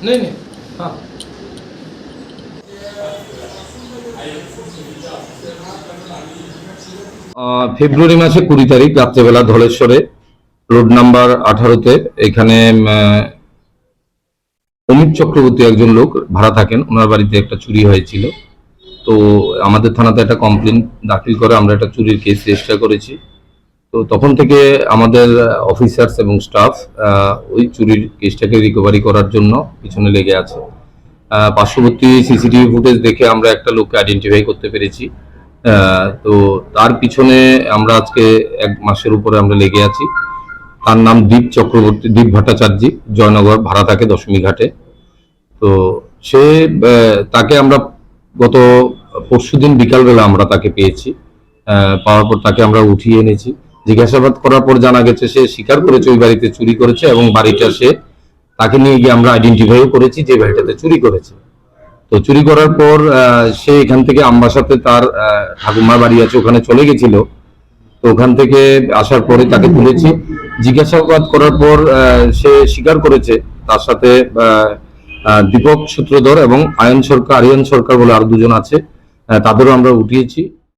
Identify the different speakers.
Speaker 1: नहीं नहीं हाँ
Speaker 2: আহ, ফেব্রুয়ারি মাসে কুড়ি তারিখ রাত্রেবেলা ধলেশ্বরে রোড নাম্বার আঠারোতে এখানে উম, আহ, অমিত চক্রবর্তী একজন লোক ভাড়া থাকেন ওনার বাড়িতে একটা চুরি হয়েছিল তো আমাদের থানাতে একটা কমপ্লেন দাখিল করে আমরা একটা চুরির কেস রেজিস্টার করেছি তো তখন থেকে আমাদের অফিসার্স এবং স্টাফ ওই চুরির কেসটাকে রিকভারি করার জন্য পিছনে লেগে আছে। পার্শ্ববর্তী সিসিটিভি ফুটেজ দেখে আমরা একটা লোককে আইডেন্টিফাই করতে পেরেছি। তো তার পিছনে আমরা আজকে এক মাসের উপরে আমরা লেগে আছি। তার নাম দীপ চক্রবর্তী, দীপ ভট্টাচার্যী, জয়নগর ভাড়া থাকে দশমী ঘাটে। তো সে তাকে আমরা গত পরশুদিন বিকালবেলা আমরা তাকে পেয়েছি। পাওয়ার পর তাকে আমরা উঠিয়ে এনেছি। জিজ্ঞাসাবাদ করার পর জানা গেছে সে স্বীকার করেছে ওই বাড়িতে চুরি করেছে এবং বাড়িটা সে তাকে নিয়ে গিয়ে আমরা আইডেন্টিফাইও করেছি যে বাড়িটাতে চুরি করেছে। তো চুরি করার পর সে এখান থেকে আমবাসাতে তার ঠাকুমার বাড়ি আছে, ওখানে চলে গেছিল। তো ওখান থেকে আসার পরে তাকে তুলেছি। জিজ্ঞাসাবাদ করার পর সে স্বীকার করেছে। তার সাথে দীপক সূত্রধর এবং আয়ন সরকার, আরিয়ান সরকার বলে আরও দুজন আছে তাদেরও আমরা উঠিয়েছি।